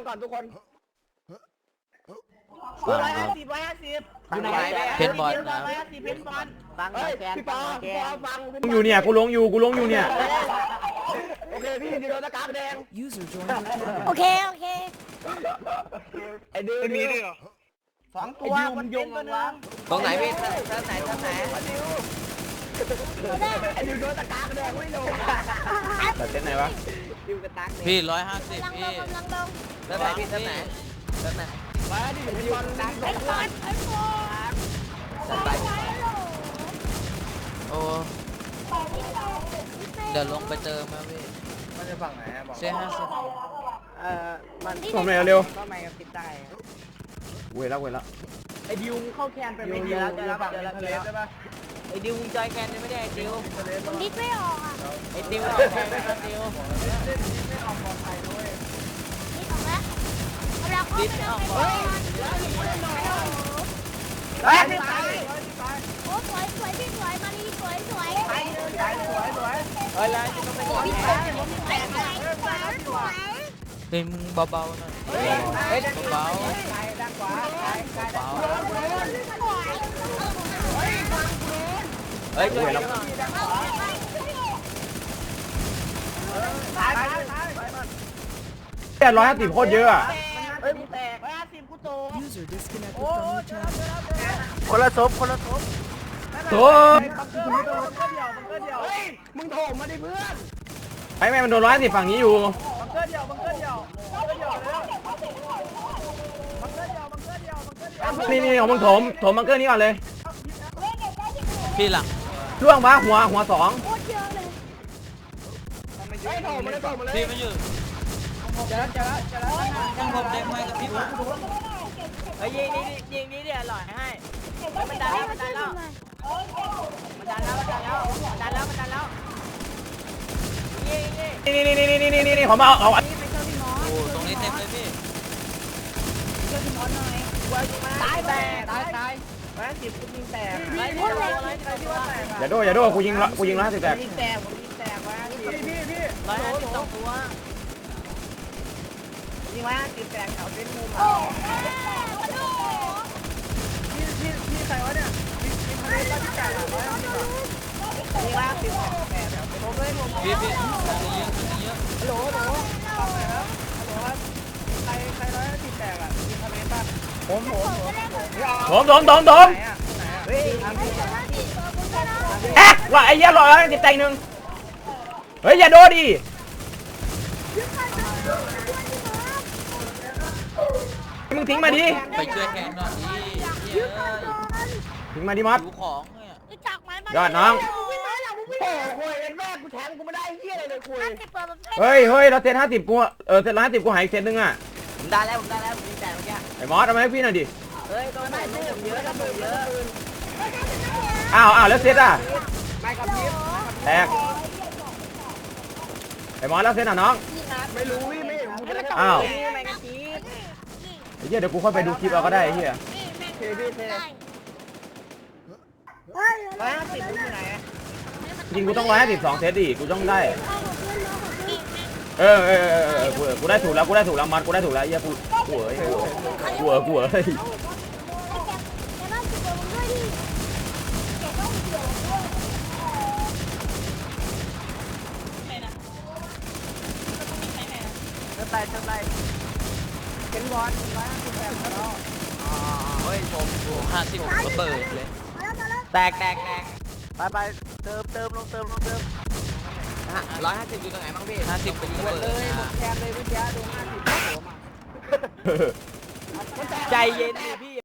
งก่อนทุกคนร้อยห้าสิบร้อยห้าสิบอยู่ไหนเพนบอลนะร้อยห้าสิบเพนบอลฟังเฮ้ยแกนพี่ปอฟังแกพี่ปอนฟังลงอยู่เนี่ยกูลงอยู่กูลงอยู่เนี่ยโอเคพี่ดิโดนตะกากแดง User joined your channel. โอเคโอเคไอ้ดื้อมีด้วยเหรอสองตัวมันยงตัวนึงตรงไหนพี่เท่าไหนเท่าไหนไอ้ ดิวโดนตะกากแดงไม่ลงแต่เต้นไหนวะดิวกระตักพี่ร้อยห้าสิบกำลังลพี่งกำลังลงเท่าไหนพี่เท่าไหนเท่าไหนมาดิเพนบอลดังไอ้บอลไอ้บอลจัดไปโอ้เดี๋ยวลงไปเติมมาพี่มันจะฝั่งไหนอะบอกเสียห้าสิบเอ่อมันผมเลยเร็วก็ไม่กับติดได้เว้ยแล้วเว้ยแล้วไอ้ดิวเข้าแคนไปดิไม่วดีเจอแล้แล้ววเจเจออแล้แล้ววเจอแล้วเจอแล้วใช่ปะ ไอ้ดิวจอยแกนยังไม่ได้ไอ้ดิวผมดิดไม่ออกอะไอ้ดิวจอยแกนไอ้ดิวดิดออกแล้วเอาแล้วเข้าไปแล้วไอ้บอลเฮ้ยไม่ตายโอ้สวยสวยพี่สวยมาลีสวยสวยสวยสวยสวยเฮ้ยแล้วจะต้องไปก่อนพี่สวยสวยสวยสวยสวยเฮ้ยมึงเบาๆหน่อยเฮ้ยเฮ้ยเบาด้านขวาๆเบาเฮ้ยช่วยกันหน่อยตายตายตายแปดร้อยห้าสิบโคตรเยอะอะเฮ้ยมึงแตกร้อยห้าสิบกูโต User disconnected from your channel. คนละศพคนละศพโถ่มันก็เดียวมันก็เดียวเฮ้ยมึงโถมมาดิเพื่อนไอ้แม่มันโดนร้อยห้าสิบฝั่งนี้อยู่มันก็เดียวมันก็เดียวมันก็เดียวแล้วมันก็เดียวมันก็เดียวมันก็เดียวนี่นี่ของมึงโถมโถมบังเกอร์นี้ก่อนเลยพี่หลัง ล่วงปะหัวหัวสองโคตรเยอะเลยเฮ้ยโถมมาเลยโถมมาเลยพี่ไม่อยู่เจอแล้วเจอแล้วเจอแล้วยังผมเด็กไม่กับพี่มาเฮ้ยยิงนี่ยิงนี่เดี๋ยวหล่อยให้มันดันแล้วมันดันแล้วมันดันแล้วมันดันแล้วมันดันแล้วมันดันแล้วยิงยิงนี่นี่นี่นี่นี่นี่นี่ขอมาเอาเอาโอ้ตรงนี้เต็มเลยพี่ตายแตกตายตาย ร้อยห้าสิบกูยิงแตกไล่ที่ตัวไล่ที่ตัวอย่าโดอย่าโดกูยิงละกูยิงร้อยห้าสิบแตกยิงแตกผมยิงแตกร้อยห้าสิบพี่พี่ร้อยห้าสิบสองตัวยิงร้อยห้าสิบแตกแถวเส้นมุมโอ้อะโหพี่พี่พี่ใครวะเนี่ยพี่พี่ทะเลร้อยสิบแปดร้อยห้าสิบยิงร้อยห้าสิบแตกแถวผมเลยผมพี่พี่ตรงนี้เยอะตรงนี้เยอะฮัลโหลฮัลโหลฟังหน่อยครับฮัลโหลครับใครใครร้อยห้าสิบแตกอะยิงทะเลป่ะผมผมผม โถมโถมโถมโถมไหนอะไหนอะเฮ้ยทำดิแอ๊ะว่าไอ้เหี้ยร้อยห้าสิบแตกหนึ่งเฮ้ยอย่าโดดิมึงทิ้งมาดิไปช่วยแทนหน่อยดิเยอะทิ้งมาดิมอสดูของเนี่ยรู้จักไหมยอดน้องโอ้โหเอ็นแม่กูแทงกูไม่ได้เฮียอะไรเลยคุยห้าสิบเปอร์เซ็นต์เฮ้ยเฮ้ยเราเซตห้าสิบกูเออเซตร้อยห้าสิบกูหายอีกเซตหนึงอะผมได้แล้วผมได้แล้วผมยิงแตกเมื่อกี้ไอ้มอสเอามาให้พี่หน่อยดิ เฮ้ยตัวไหนตู้ผมเยอะครับผมเยอะอ้าวอ้าวแล้วเซตอะไม่กับพีแตกไอ้มอสแล้วเซตอะน้อง ไม่รู้พี่ไม่เห็นมึงจะได้อ้าวนี่แมงกะชีไอ้เหี้ยเดี๋ยวกูค่อยไปดูคลิปเอาก็ได้ไอ้เหี้ยเทพี่เทเฮ้ยร้อยห้าสิบมึงอยู่ไหนจริงกูต้องร้อยห้าสิบสองเซตดิกูต้องได้เข้ากับเพื่อนน้องของพี่เออเออเออเออกูกูได้ถูกแล้วกูได้ถูกแล้วมอสกูได้ถูกแล้วไอ้เหี้ยกูกูเอ้ยกูเอ้ยกูเอ้ย แต่บ้านสิบเปอร์เซ็นต์ด้วยดิแกต้องเกี่ยวด้วย เท่า ไหร่เท่าไหร่เป็นบอลร้อยห้าสิบแปดแล้วอ๋อเฮ้ยผมโอ้ห้าสิบระเบิดเลยมาแล้วมาแล้วแตกแตกแตกไปไปเติมเติมลงเติมลงเติมร้อยห้าสิบอยู่ตรงไหนบ้างพี่ห้าสิบเป็นระหมเบิดดเลยหมนะดแคมเลยพี่แจ๊ดูห้าสิบผมอะใจเย็นดิพี่